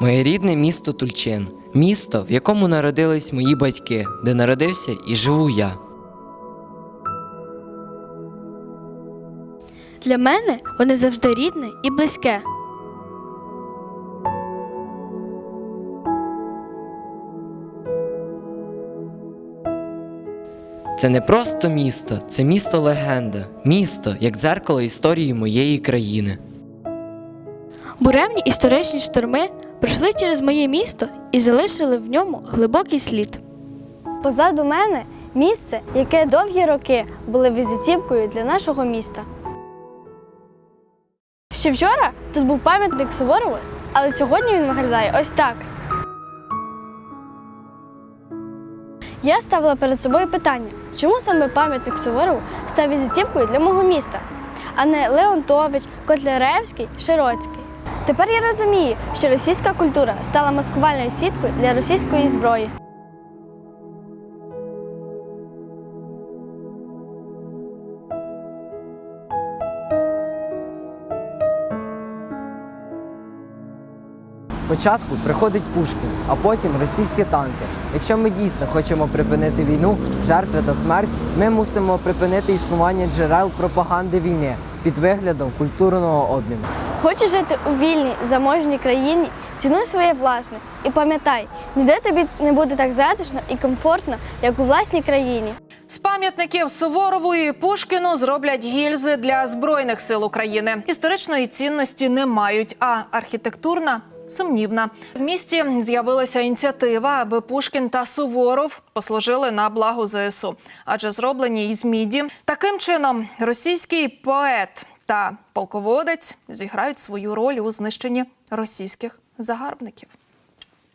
Моє рідне місто Тульчин, місто, в якому народились мої батьки, де народився і живу я. Для мене вони завжди рідне і близьке. Це не просто місто, це місто легенда, місто як дзеркало історії моєї країни. Буремні історичні шторми пройшли через моє місто і залишили в ньому глибокий слід. Позаду мене місце, яке довгі роки було візитівкою для нашого міста. Ще вчора тут був пам'ятник Суворову, але сьогодні він виглядає ось так. Я ставила перед собою питання, чому саме пам'ятник Суворову став візитівкою для мого міста, а не Леонтович, Котляревський, Широцький. Тепер я розумію, що російська культура стала маскувальною сіткою для російської зброї. Спочатку приходить Пушкін, а потім російські танки. Якщо ми дійсно хочемо припинити війну, жертви та смерть, ми мусимо припинити існування джерел пропаганди війни під виглядом культурного обміну. Хочеш жити у вільній, заможній країні, цінуй своє власне і пам'ятай, ніде тобі не буде так затишно і комфортно, як у власній країні. З пам'ятників Суворову і Пушкіну зроблять гільзи для збройних сил України. Історичної цінності не мають, а архітектурна сумнівна. В місті з'явилася ініціатива, аби Пушкін та Суворов послужили на благо ЗСУ, адже зроблені із міді. Таким чином, російський поет та полководець зіграють свою роль у знищенні російських загарбників.